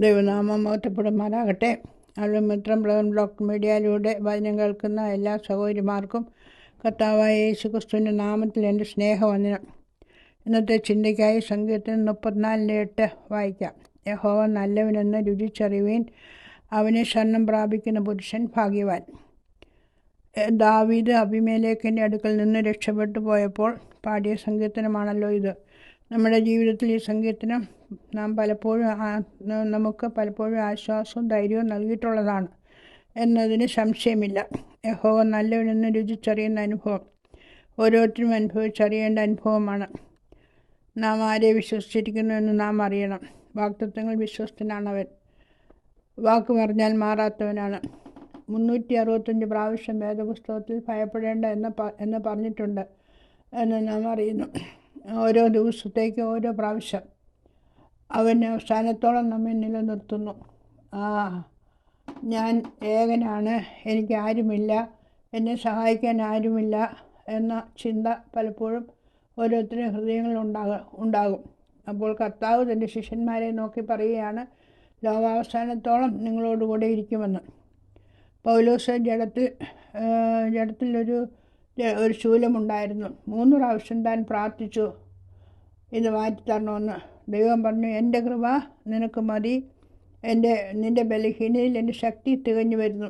മഹത്വപ്പെടുമാറാകട്ടെ അഴുമിത്രം പ്ലവൻ block മീഡിയയിലൂടെ വചനം കേൾക്കുന്ന എല്ലാ സഹോദരിമാർക്കും കർത്താവായ യേശു ക്രിസ്തുവിന്റെ നാമത്തിൽ എന്റെ സ്നേഹവന്ദനം. ഇന്നത്തെ ചിന്തയ്ക്കായി സംഗീതത്തിന് മുപ്പത്തിനാലിന്റെ എട്ട് വായിക്കാം. യഹോവ നല്ലവനെന്ന് രുചിച്ചറിവീൻ അവനെ ശരണം പ്രാപിക്കുന്ന പുരുഷൻ ഭാഗ്യവാൻ. ദാവീദ് അഭിമേലേക്കിന്റെ അടുക്കൽ നിന്ന് രക്ഷപ്പെട്ടു പോയപ്പോൾ പാടിയ സങ്കീർത്തനമാണല്ലോ ഇത്. നമ്മുടെ ജീവിതത്തിൽ ഈ സങ്കീർത്തനം നാം പലപ്പോഴും നമുക്ക് പലപ്പോഴും ആശ്വാസവും ധൈര്യവും നൽകിയിട്ടുള്ളതാണ് എന്നതിന് സംശയമില്ല. യഹോവ നല്ലവനെന്ന് രുചിച്ചറിയുന്ന അനുഭവം ഓരോരുത്തരും അനുഭവിച്ചറിയേണ്ട അനുഭവമാണ്. നാം ആരെ വിശ്വസിച്ചിരിക്കുന്നു എന്ന് നാം അറിയണം. വാക്തത്വങ്ങൾ വിശ്വസ്തനാണവൻ. വാക്ക് പറഞ്ഞാൽ മാറാത്തവനാണ്. മുന്നൂറ്റി അറുപത്തഞ്ച് പ്രാവശ്യം വേദപുസ്തകത്തിൽ ഭയപ്പെടേണ്ട എന്ന് പറഞ്ഞിട്ടുണ്ട് എന്ന് നാം അറിയുന്നു. ഓരോ ദിവസത്തേക്ക് ഓരോ പ്രാവശ്യം അവൻ അവസാനത്തോളം നമ്മെ നിലനിർത്തുന്നു. ആ ഞാൻ ഏകനാണ് എനിക്ക് ആരുമില്ല എന്നെ സഹായിക്കാൻ ആരുമില്ല എന്ന ചിന്ത പലപ്പോഴും ഓരോരുത്തരുടെ ഹൃദയങ്ങളിൽ ഉണ്ടാകും ഉണ്ടാകും. അപ്പോൾ കർത്താവ് തന്റെ ശിഷ്യന്മാരെ നോക്കി പറയുകയാണ് ലോകാവസാനത്തോളം നിങ്ങളോടുകൂടെ ഇരിക്കുമെന്ന്. പൗലോസ് ജഡത്തിൽ ജഡത്തിലൊരു ഒരു ശൂലമുണ്ടായിരുന്നു. മൂന്ന് പ്രാവശ്യം താൻ പ്രാർത്ഥിച്ചു. ഇത് മാറ്റിത്തരണമെന്ന് ദൈവം പറഞ്ഞു എന്റെ കൃപ നിനക്ക് മതി. എന്റെ നിന്റെ ബലഹീനയിൽ എന്റെ ശക്തി തികഞ്ഞു വരുന്നു.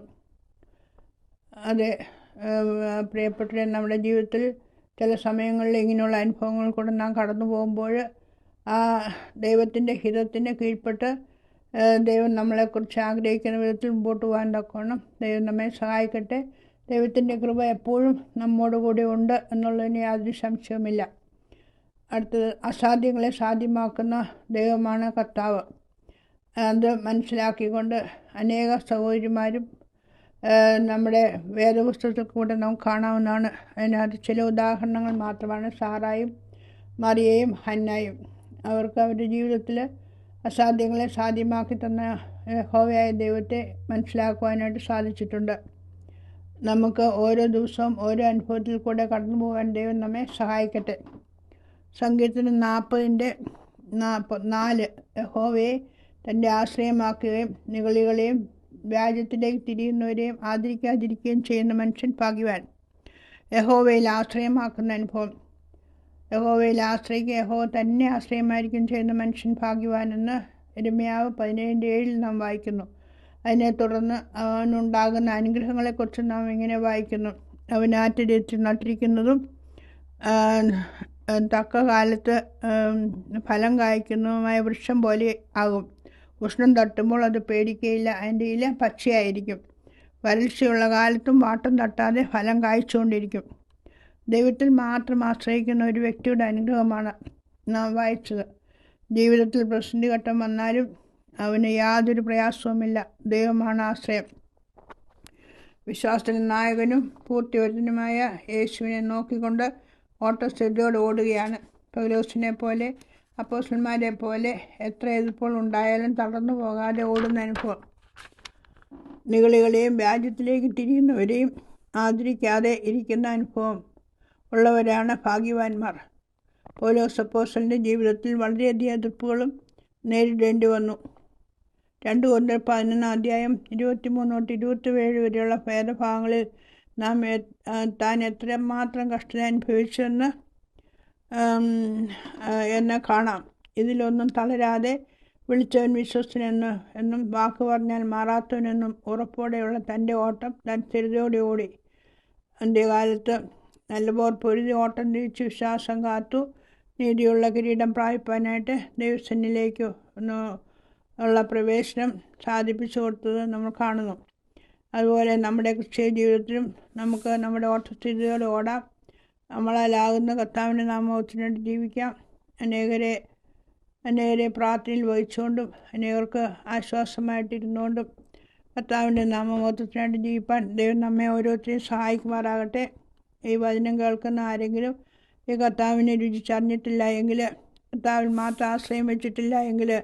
അതെ പ്രിയപ്പെട്ട നമ്മുടെ ജീവിതത്തിൽ ചില സമയങ്ങളിൽ ഇങ്ങനെയുള്ള അനുഭവങ്ങൾ കൂടെ നാം കടന്നു പോകുമ്പോൾ ആ ദൈവത്തിന്റെ ഹിതത്തിന് കീഴ്പ്പെട്ട് ദൈവം നമ്മളെക്കുറിച്ച് ആഗ്രഹിക്കുന്ന വിധത്തിൽ മുമ്പോട്ട് പോകാൻ തക്കോണം ദൈവം നമ്മെ സഹായിക്കട്ടെ. ദൈവത്തിന്റെ കൃപ എപ്പോഴും നമ്മോട് കൂടി ഉണ്ട് എന്നുള്ളതിന് യാതൊരു സംശയവുമില്ല. അടുത്തത് അസാധ്യങ്ങളെ സാധ്യമാക്കുന്ന ദൈവമാണ് കർത്താവ്. അത് മനസ്സിലാക്കിക്കൊണ്ട് അനേക സഹോദരിമാരും നമ്മുടെ വേദപുസ്തകത്തിൽ കൂടെ നമുക്ക് കാണാവുന്നതാണ്. അതിനകത്ത് ചില ഉദാഹരണങ്ങൾ മാത്രമാണ്. സാറായും മറിയയും ഹന്നായും. അവർക്ക് അവരുടെ ജീവിതത്തിൽ അസാധ്യങ്ങളെ സാധ്യമാക്കി തന്ന ഹോവയായ ദൈവത്തെ മനസ്സിലാക്കുവാനായിട്ട് സാധിച്ചിട്ടുണ്ട്. നമുക്ക് ഓരോ ദിവസവും ഓരോ അനുഭവത്തിൽ കൂടെ കടന്നു പോകാൻ ദൈവം നമ്മെ സഹായിക്കട്ടെ. സംഗീതത്തിന് നാൽപ്പതിന്റെ നാൽപ്പ നാല് യഹോവയെ തന്റെ ആശ്രയമാക്കുകയും നികളികളെയും വ്യാജത്തിലേക്ക് തിരിയുന്നവരെയും ആദരിക്കാതിരിക്കുകയും ചെയ്യുന്ന മനുഷ്യൻ ഭാഗ്യവാൻ. യഹോവയിൽ ആശ്രയമാക്കുന്ന അനുഭവം. യഹോവയിൽ ആശ്രയിക്കുക യഹോ തന്നെ ആശ്രയമായിരിക്കും ചെയ്യുന്ന മനുഷ്യൻ ഭാഗ്യവാനെന്ന് എരുമയാവ് പതിനേഴിന്റെ ഏഴിൽ നാം വായിക്കുന്നു. അതിനെ തുടർന്ന് അവനുണ്ടാകുന്ന അനുഗ്രഹങ്ങളെക്കുറിച്ച് നാം ഇങ്ങനെ വായിക്കുന്നു. അവൻ ആറ്റിരത്തിൽ നട്ടിരിക്കുന്നതും തക്ക കാലത്ത് ഫലം കായ്ക്കുന്നതുമായ വൃക്ഷം പോലെ ആകും. ഉഷ്ണം തട്ടുമ്പോൾ അത് പേടിക്കുകയില്ല അതിന്റെ ഇല പച്ചയായിരിക്കും വരൾച്ചയുള്ള കാലത്തും വാട്ടം തട്ടാതെ ഫലം കായ്ച്ചുകൊണ്ടിരിക്കും. ദൈവത്തിൽ മാത്രം ആശ്രയിക്കുന്ന ഒരു വ്യക്തിയുടെ അനുഗ്രഹമാണ് നാം വായിച്ചത്. ജീവിതത്തിൽ പ്രതിസന്ധി ഘട്ടം വന്നാലും അവന് യാതൊരു പ്രയാസവുമില്ല. ദൈവമാണ് ആശ്രയം. വിശ്വാസത്തിന് നായകനും പൂർത്തിവരുത്തനുമായ യേശുവിനെ നോക്കിക്കൊണ്ട് ഓട്ടസ്ഥിതിയോട് ഓടുകയാണ്. പൗലോസിനെ പോലെ അപ്പോസ്റ്റന്മാരെ പോലെ എത്ര എതിർപ്പുകൾ ഉണ്ടായാലും തളർന്നു പോകാതെ ഓടുന്ന അനുഭവം. നികളികളെയും രാജ്യത്തിലേക്ക് തിരിയുന്നവരെയും ആദരിക്കാതെ ഇരിക്കുന്ന അനുഭവം ഉള്ളവരാണ് ഭാഗ്യവാന്മാർ. പൗലോസ് അപ്പോസ്റ്റലിന്റെ ജീവിതത്തിൽ വളരെയധികം എതിർപ്പുകളും നേരിടേണ്ടി വന്നു. രണ്ട് കൊണ്ട് പതിനൊന്നാം അധ്യായം ഇരുപത്തി മൂന്ന് തൊട്ട് ഇരുപത്തിയേഴ് വരെയുള്ള ഭേദഭാഗങ്ങളിൽ നാം താൻ എത്രമാത്രം കഷ്ടത അനുഭവിച്ചെന്ന് എന്ന് കാണാം. ഇതിലൊന്നും തളരാതെ വിളിച്ചവൻ വിശ്വസ്തനെന്ന് എന്നും വാക്ക് പറഞ്ഞാൽ മാറാത്തവനെന്നും ഉറപ്പോടെയുള്ള തന്റെ ഓട്ടം താൻ സ്ഥിരതയോടെ ഓടി. അന്ത്യകാലത്ത് നല്ലപോർ പൊരുതി ഓട്ടം തിരിച്ച് വിശ്വാസം കാത്തു നീതിയുള്ള കിരീടം പ്രാപിപ്പാനായിട്ട് ദൈവസന്നിലേക്ക് ഒന്ന് ഉള്ള പ്രവേശനം സാധിപ്പിച്ചു കൊടുത്തത് നമ്മൾ കാണുന്നു. അതുപോലെ നമ്മുടെ ക്രിസ്ത്യ ജീവിതത്തിലും നമുക്ക് നമ്മുടെ ഓട്ടസ്ഥിതിയോടെ ഓടാം. നമ്മളാലാകുന്ന കർത്താവിന്റെ നാമത്തിന് വേണ്ടി ജീവിക്കാം. അനേകരെ അനേകരെ പ്രാർത്ഥനയിൽ വഹിച്ചുകൊണ്ടും അനേകർക്ക് ആശ്വാസമായിട്ടിരുന്നുകൊണ്ടും കർത്താവിന്റെ നാമമോത്തത്തിനായിട്ട് ജീവിപ്പാൻ ദൈവം നമ്മെ ഓരോരുത്തരെയും സഹായിക്കുമാറാകട്ടെ. ഈ വചനം കേൾക്കുന്ന ആരെങ്കിലും ഈ കർത്താവിനെ രുചിച്ചറിഞ്ഞിട്ടില്ല എങ്കിൽ കർത്താവിൽ മാത്രം ആശ്രയം വെച്ചിട്ടില്ല എങ്കിൽ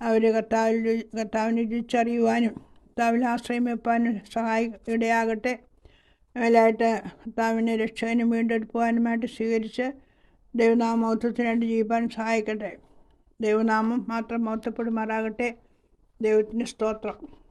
അവർ കർത്താവിൽ കർത്താവിനെ തിരിച്ചറിയുവാനും കർത്താവിൽ ആശ്രയം വെപ്പാനും സഹായി ഇടയാകട്ടെ. മേലായിട്ട് കർത്താവിനെ രക്ഷകനും വീണ്ടെടുക്കുവാനുമായിട്ട് സ്വീകരിച്ച് ദൈവനാമോത്വത്തിനായിട്ട് ജീവിക്കാൻ സഹായിക്കട്ടെ. ദൈവനാമം മാത്രം മൗത്വപ്പെടുമാറാകട്ടെ ദൈവത്തിന് സ്തോത്രം.